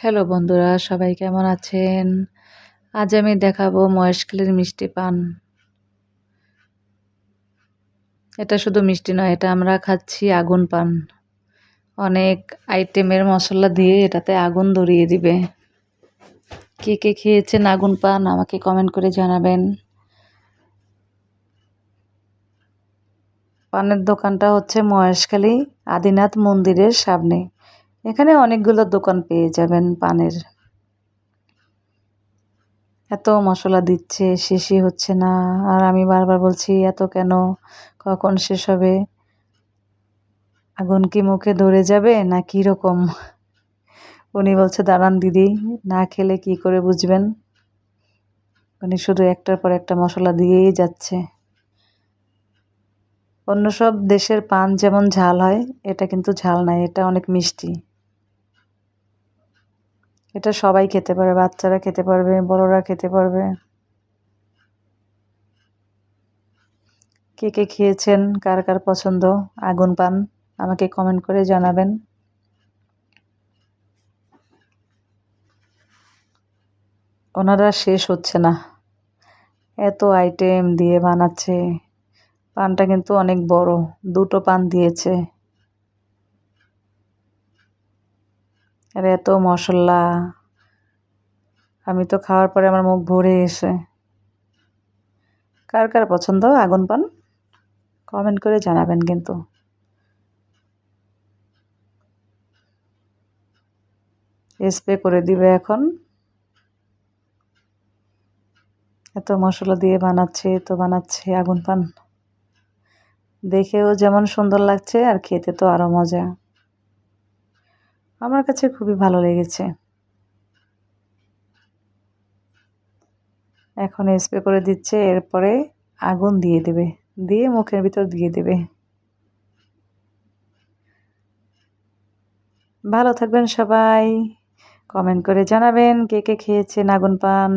Hello বন্ধুরা, সবাই কেমন আছেন? আজ আমি দেখাবো মহেশখালীর মিষ্টি পান। এটা শুধু মিষ্টি নয়, এটা আমরা খাচ্ছি আগুন পান। অনেক আইটেমের মশলা দিয়ে এটাতে আগুন ধরিয়ে দিবে। কে কে খেয়েছেন আগুন পান, আমাকে কমেন্ট করে জানাবেন। পানের দোকানটা হচ্ছে মহেশখালী আদিনাথ মন্দিরের সামনে। এখানে অনেকগুলো দোকান পেয়ে যাবেন পানের। এত মশলা দিচ্ছে, শেষই হচ্ছে না। আর আমি বারবার বলছি, এত কেন? কখন শেষ হবে? আগুন কি মুখে ধরে যাবে না কি রকম? উনি বলছে, দাঁড়ান দিদি, না খেলে কি করে বুঝবেন? উনি শুধু একটার পর একটা মশলা দিয়েই যাচ্ছে। অন্য সব দেশের পান যেমন ঝাল হয়, এটা কিন্তু ঝাল নাই এটা অনেক মিষ্টি। এটা সবাই খেতে পারে বাচ্চারা খেতে পারবে, বড়রা খেতে পারবে। কে কে খেয়েছেন, কার কার পছন্দ, আগুন পান, আমাকে কমেন্ট করে জানাবেন। ওনারা শেষ হচ্ছে না। এত আইটেম দিয়ে বানাচ্ছে। পানটা কিন্তু অনেক বড়, দুটো পান দিয়েছে। আর এত মশলা। আমি তো খাওয়ার পরে আমার মুখ ভরে এসে। কার কার পছন্দ? আগুন পান? কমেন্ট করে জানাবেন কিন্তু। স্প্রে করে দিবে এখন। এত মশলা দিয়ে বানাচ্ছে, তো বানাচ্ছে আগুন পান। দেখেও যেমন সুন্দর লাগছে, আর খেতে তো আরও মজা। আমার কাছে খুবই ভালো লেগেছে। এখন স্প্রে করে দিচ্ছে, এরপরে আগুন দিয়ে দেবে। দিয়ে মুখের ভিতর দিয়ে দেবে। ভালো থাকবেন সবাই। কমেন্ট করে জানাবেন কে কে খেয়েছেন, আগুন পান।